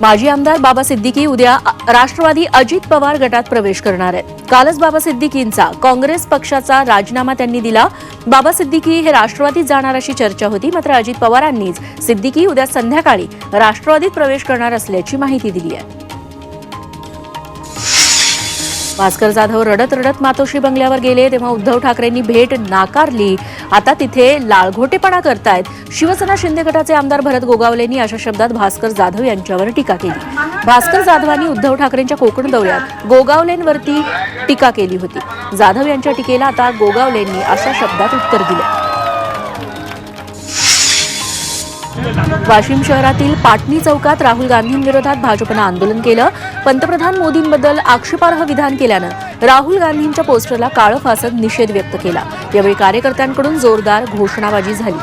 माजी आमदार बाबा सिद्दीकी उद्या राष्ट्रवादी अजित पवार गटात प्रवेश करणार आहेत. कालच बाबा सिद्दीकींचा काँग्रेस पक्षाचा राजीनामा त्यांनी दिला. बाबा सिद्दीकी हे राष्ट्रवादीत जाणार अशी चर्चा होती मात्र अजित पवारांनीच सिद्दीकी उद्या संध्याकाळी राष्ट्रवादीत प्रवेश करणार असल्याची माहिती दिली आहे. भास्कर जाधव रडत रडत मातोश्री बंगल्यावर गेले तेव्हा उद्धव ठाकरेंनी भेट नाकारली. आता तिथे लाळघोटेपणा करतायत. शिवसेना शिंदे गटाचे आमदार भरत गोगावलेंनी अशा शब्दात भास्कर जाधव यांच्यावर टीका केली. भास्कर जाधवांनी उद्धव ठाकरेंच्या कोकण दौऱ्यात गोगावलेंवरती टीका केली होती. जाधव यांच्या टीकेला आता गोगावलेंनी अशा शब्दात उत्तर दिलं. वाशिम शहरातील पाटणी चौकात राहुल गांधींविरोधात भाजपनं आंदोलन केलं. पंतप्रधान मोदींबद्दल आक्षेपार्ह विधान केल्यानं राहुल गांधींच्या पोस्टरला काळं फासत निषेध व्यक्त केला. यावेळी कार्यकर्त्यांकडून जोरदार घोषणाबाजी झाली.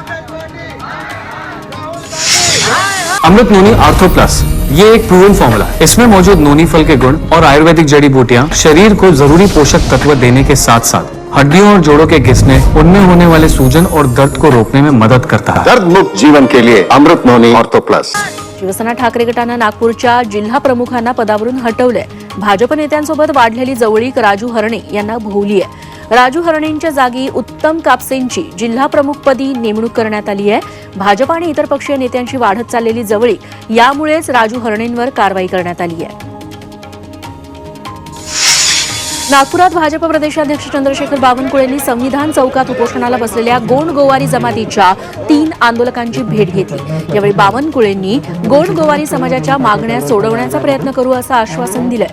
Amrit noni ortho plus. ये एक प्रूवन फॉर्मूला इसमें मौजूद नोनी फल के गुण और आयुर्वेदिक जड़ी बूटियां शरीर को जरूरी पोषक तत्व देने के साथ साथ हड्डियों और जोड़ों के घिसने उनमें होने वाले सूजन और दर्द को रोकने में मदद करता है। दर्द मुक्त जीवन के लिए Amrit noni ortho plus. Shiv Sena Thackeray गटानं नागपूरच्या जिल्हा प्रमुखांना पदावरून हटवलंय. भाजप नेत्यांसोबत वाढलेली जवळीक राजू हरणे यांना भोवली आहे राजू हरणेंच्या जागी उत्तम कापसेंची जिल्हा प्रमुखपदी नेमणूक करण्यात आली आहे. भाजप आणि इतर पक्षीय नेत्यांशी वाढत चाललेली जवळीक यामुळेच राजू हरणेंवर कारवाई करण्यात आली आहे. नागपुरात भाजप प्रदेशाध्यक्ष चंद्रशेखर बावनकुळेंनी संविधान चौकात उपोषणाला बसलेल्या गोंड गोवारी जमातीच्या तीन आंदोलकांची भेट घेतली. यावेळी बावनकुळेंनी गोंड गोवारी समाजाच्या मागण्या सोडवण्याचा प्रयत्न करू असं आश्वासन दिलंय.